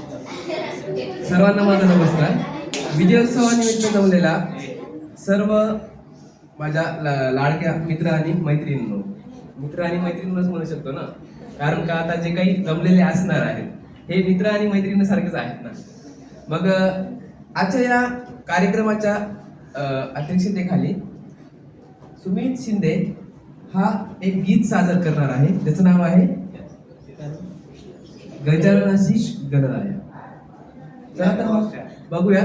सर्वांना माझा नमस्कार. विजयोत्सवानिमित्त जमलेला सर्व माझ्या ला- लाडक्या मित्र आणि मैत्रिणींनो. मित्र आणि मैत्रिणींनाच म्हणू शकतो ना? कारण का आता जे काही जमलेले असणार आहेत हे मित्र आणि मैत्रिणीसारखेच आहेत ना? मग आजच्या या कार्यक्रमाच्या अध्यक्षतेखाली सुमित शिंदे हा एक गीत सादर करणार आहे. त्याचं नाव आहे गजाननाशी गणराया. चला तर मग बघूया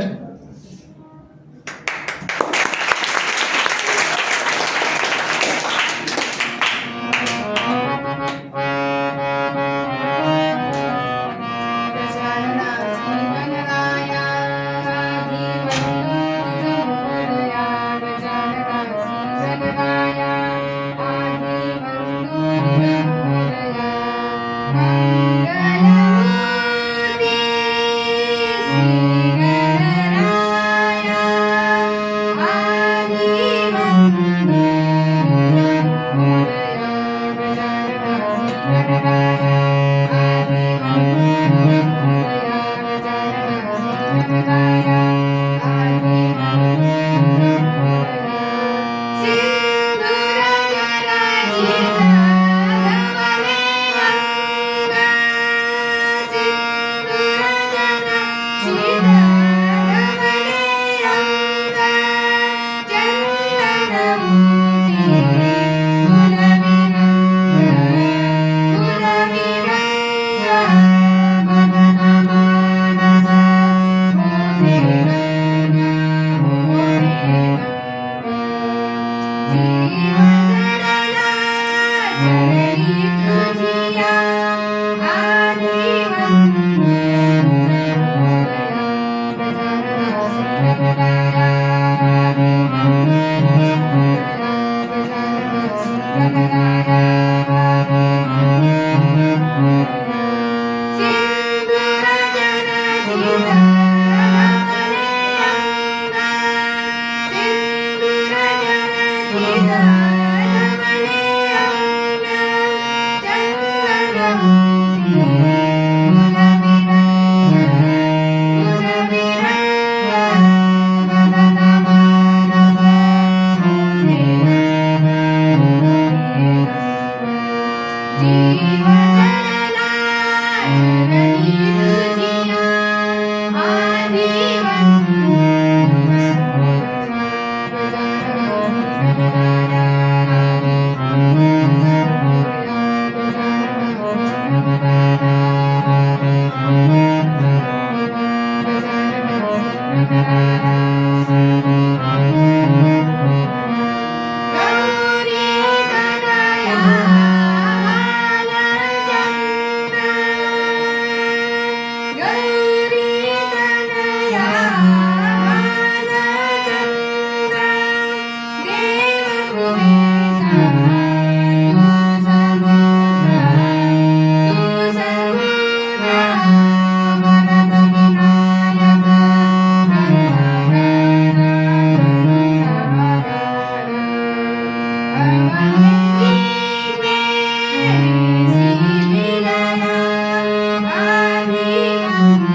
Mm-hmm.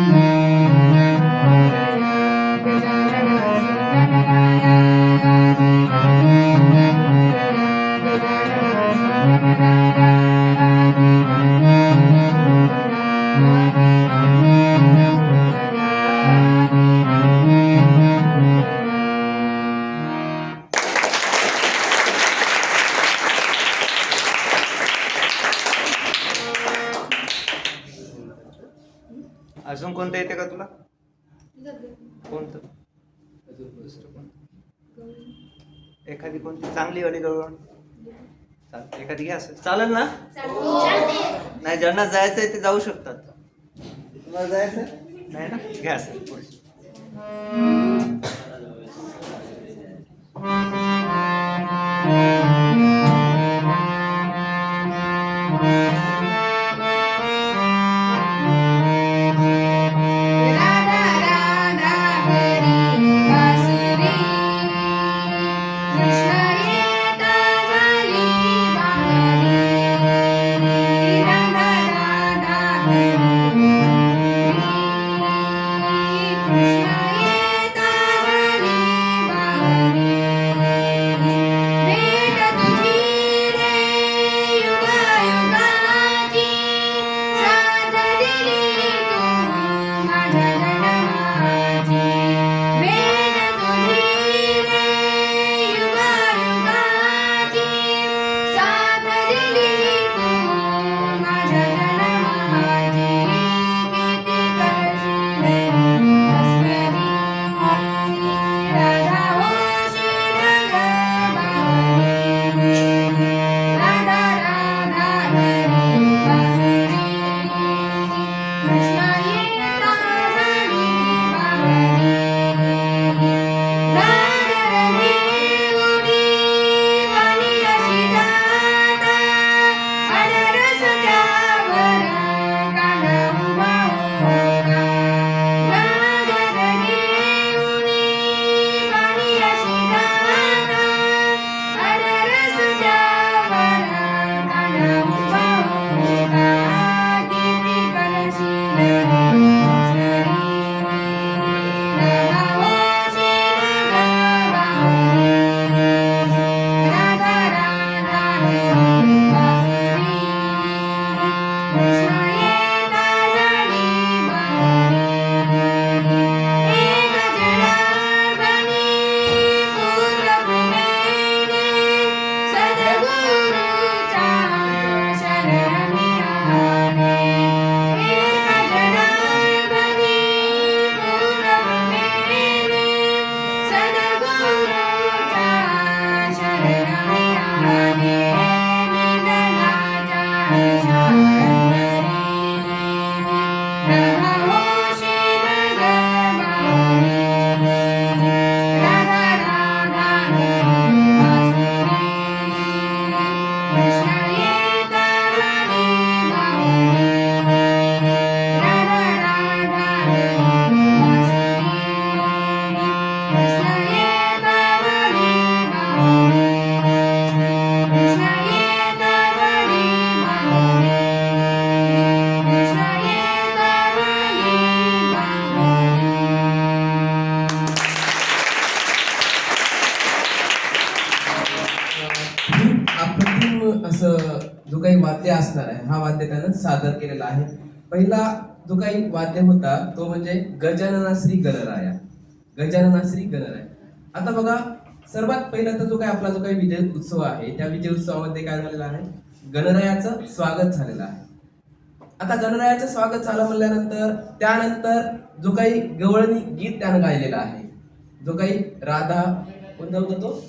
एखादी कोणती चांगली वाली चालते एखादी घ्या असं. चालेल ना? नाही ज्यांना जायचंय ते जाऊ शकतात. तुम्हाला जायचं नाही ना? घ्या असं. पुढे. 家人。वाद्य त्यानं सादर केलेला आहे. पहिला जो काही वाद्य होता तो म्हणजे गजानना श्री गणराया. गजानना श्री गणराया. आता बघा सर्वात पहिला तर जो काही आपला जो काही विजय उत्सव आहे त्या विजय उत्सवामध्ये काय झालेला आहे? गणरायाचं स्वागत झालेलं आहे. आता गणरायाचं स्वागत झालं म्हणल्यानंतर त्यानंतर जो काही गवळणी गीत त्यानं गायलेलं आहे. जो काही राधा कोणता होता तो?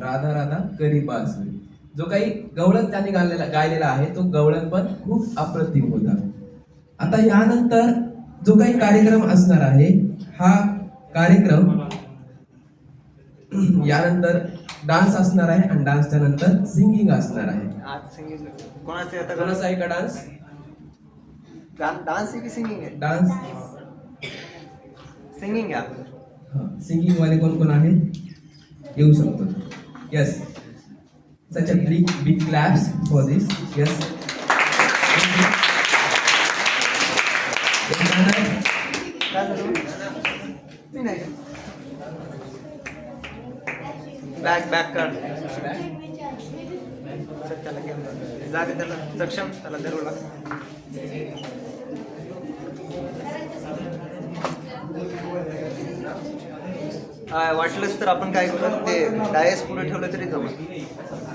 राधा राधा करी बासुरी जो काही गवळण त्यांनी गायलेला गायलेला आहे तो गवळण पण खूप अप्रतिम होता. आता यानंतर जो काही कार्यक्रम असणार आहे हा कार्यक्रम यानंतर डान्स असणार आहे आणि डान्सच्या नंतर सिंगिंग असणार आहे. आज सिंगिंग कोणाचे आता कोणाचा आहे का डान्स डान्स आहे की सिंगिंग आहे? डान्स सिंगिंग आहे. सिंगिंग वाले कोण कोण आहेत? येऊ शकतो. Yes such a big big claps for this. Yes back back काढ जागे त्याला. सक्षम. त्याला धरू लाग. वाटलंच तर आपण काय करू? ते डायस पुढे ठेवलं तरी जमत